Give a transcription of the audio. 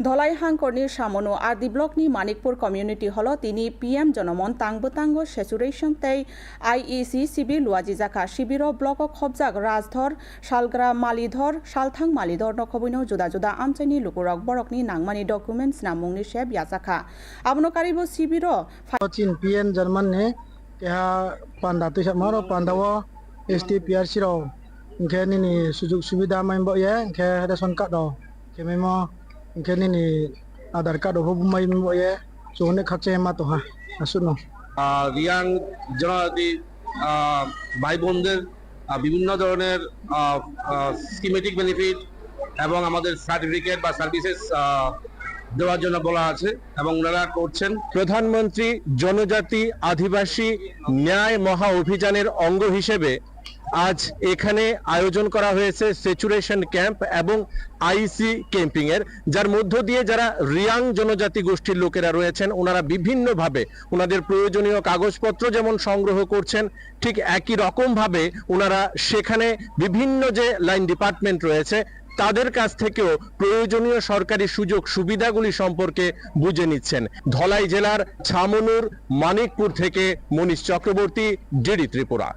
ধলাইহাংকর্নির সামনো আর দি block নি Manikpur community hall তিনি PM Janman তাংবতাঙ্গ সেচুরেশন তেই আইইসি শিবির লুয়াজি জাকা শিবির ব্লক খবজাক রাজধর শালগ্রা মালিধর, শালথাং মালিধর, নখবৈন, জুদা জুদা আমচাইনি লুকুরক বরকনি নাংমানি ডকুমেন্টস নামুংনি সেব ইয়াজাকা আবনকারিব শিবির চীন পিএম জনমন নে তেহা পান্ডা তুই মারো পান্ডাও S T P R C রও সুযোগ সুবিধা মাইব ইয়ে রেশন কার্ড রও খেমেমো ke nini adar card o bu mai mo ye so ne khache ma to ha asuno ভাই বোনদের বিভিন্ন ধরনের স্কিমেটিক বেনিফিট এবং আমাদের সার্টিফিকেট বা সার্ভিসেস ah, দেওয়ার জন্য বলা আছে এবং ওনারা করছেন। প্রধানমন্ত্রী জনজাতি আদিবাসী ন্যায় মহা অভিযানের অঙ্গ হিসেবে আজ এখানে আয়োজন করা হয়েছে সেচুরেশন ক্যাম্প এবং আইসি ক্যাম্পিং এর, যার মধ্য দিয়ে যারা রিয়াং জনজাতি গোষ্ঠীর লোকেরা রয়েছেন, ওনারা বিভিন্নভাবে ওনাদের প্রয়োজনীয় কাগজপত্র যেমন সংগ্রহ করছেন, ঠিক একই রকম ভাবে ওনারা সেখানে বিভিন্ন যে লাইন ডিপার্টমেন্ট রয়েছে, তাদের কাছ থেকেও প্রয়োজনীয় সরকারি সুযোগ সুবিধাগুলি সম্পর্কে বুঝে নিচ্ছেন। ধলাই জেলার ছামনুর, মানিকপুর থেকে মনীষ চক্রবর্তী, ডিডি ত্রিপুরা।